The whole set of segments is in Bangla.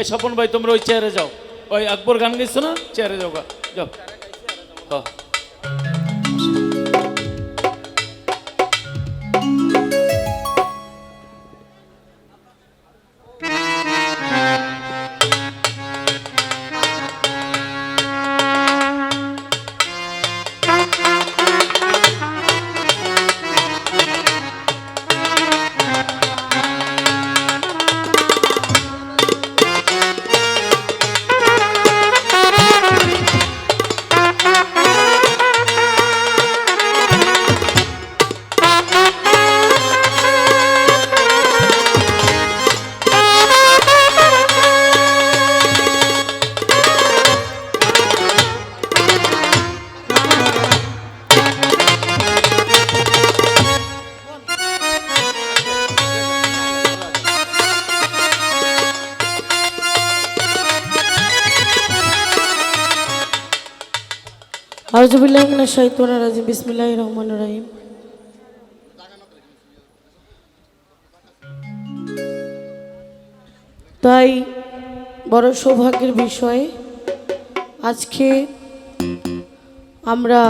এই স্বপন ভাই, তোমরা ওই চেয়ারে যাও। ওই আকবর গান গেছো না? চেয়ারে যাও যাও। হ্যাঁ আউজুবিল্লাহ শাইতানির রাজিম, বিসমিল্লাহির রহমানির রহিম। তাই বড় সৌভাগ্যের বিষয়, আজকে আমরা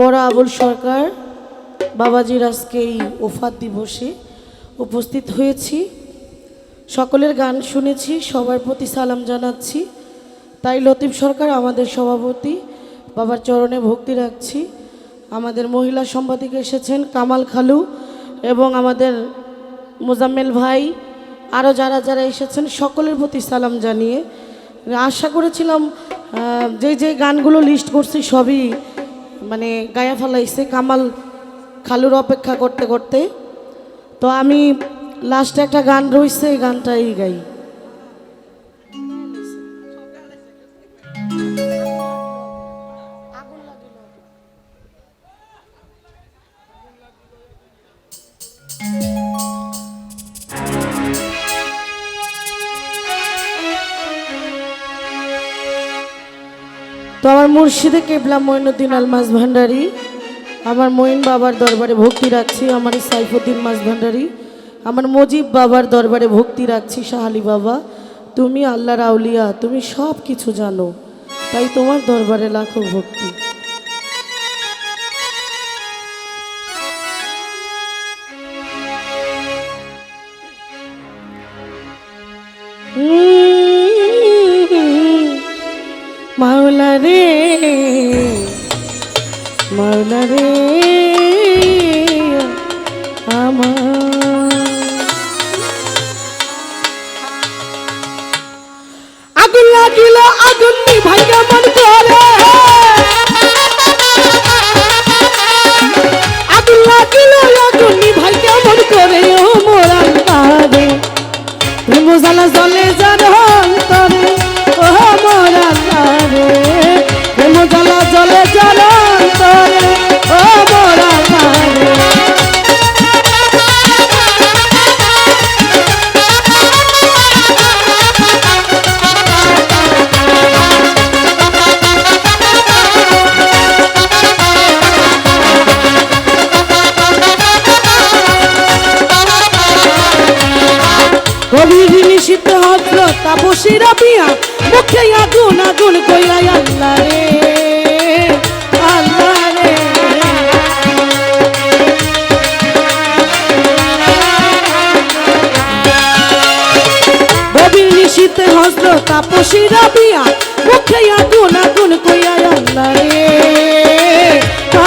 বড় আবুল সরকার বাবাজির আজকে এই ওফাত দিবসে উপস্থিত হয়েছি। সকলের গান শুনেছি, সবার প্রতি সালাম জানাচ্ছি। তাই লতিফ সরকার, আমাদের সভাপতি বাবার চরণে ভক্তি রাখছি। আমাদের মহিলা সম্পাদিক এসেছেন কামাল খালু এবং আমাদের মোজাম্মেল ভাই আরও যারা যারা এসেছেন সকলের প্রতি সালাম জানিয়ে। আশা করেছিলাম যে যে গানগুলো লিস্ট করছি সবই মানে গায়া ফেলাইছে কামাল খালুর অপেক্ষা করতে করতে। তো আমি লাস্টে একটা গান রয়েছে, এই গানটাই গাই। তো আমার মুর্শিদে কেবলা মঈনুদ্দিন আল মাস ভান্ডারি, আমার মঈন বাবার দরবারে ভক্তি রাখছি, আমার সাইফুদ্দিন মাস ভান্ডারি, আমার মজিব বাবার দরবারে ভক্তি রাখছি শাহালি বাবা, তুমি আল্লাহর আউলিয়া, তুমি সব কিছু জানো, তাই তোমার দরবারে লাখো ভক্তি। মাওলা রে মাওলা রে আগুন লাগিল, আগুন নিভাইয়া মন করে। আগুন লাগিল, আগুন মন করে। ও যার গভীর নিষিদ্ধ হদ্র তাপসীরা বিয়া মুখে আগুন আগুন কইরা, আল্লাহ রে নিষিদ্ধ হস্ত তাপসীরা বিয়া মুখে আগুন আগুন কইরা, আল্লাহ রে,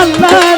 আল্লাহ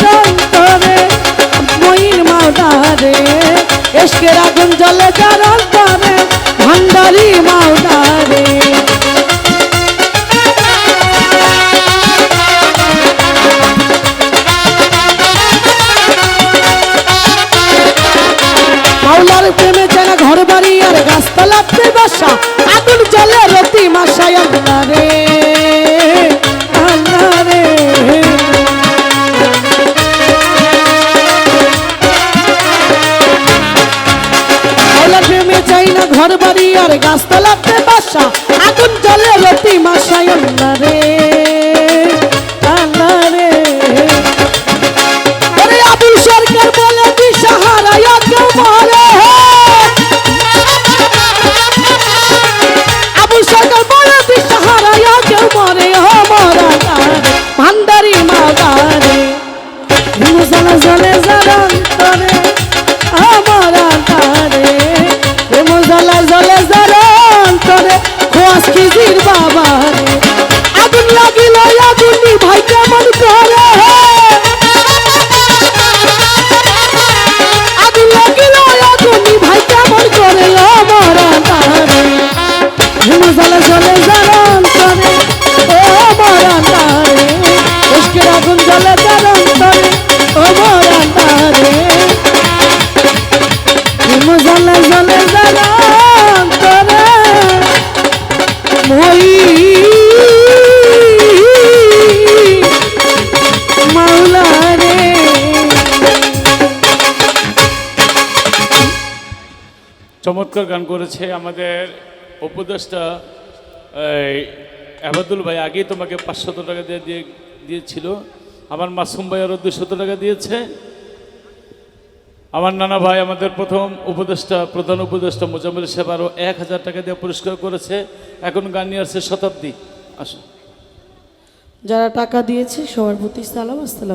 এসকের আগুন জলে জারন করে ভান্ডারি মাওলার। প্রেমে জানা ঘর বাড়ি আর গাছতলাতে ঘর বাড়ি আর গাছতলাতে বাসা। আগুন জলে রতি মাসায় রে আল্লাহ রে। ওরে আবুল খোয়াস বাবা আগুন লাগিল আগুন ভাই কেমন করে? আগুন লাগিল আগুন ভাই কেমন করে আমারা তারে হিমজালে চমৎকার গান করেছে আমাদের উপদেষ্টা, এই, আবাদুল ভাই। আগেই তোমাকে পাঁচশত টাকা দিয়ে দিয়ে দিয়েছিল। আমার মাসুম ভাই আরও দুশত টাকা দিয়েছে। আমার নানা ভাই, আমাদের প্রথম উপদেষ্টা, প্রধান উপদেষ্টা মোজাম্মেল সাহেব আরও এক হাজার টাকা দিয়ে পুরস্কার করেছে। এখন গান নিয়ে আসছে শতাব্দী। আসুন। যারা টাকা দিয়েছে, সবার প্রতি সালাম, আসসালাম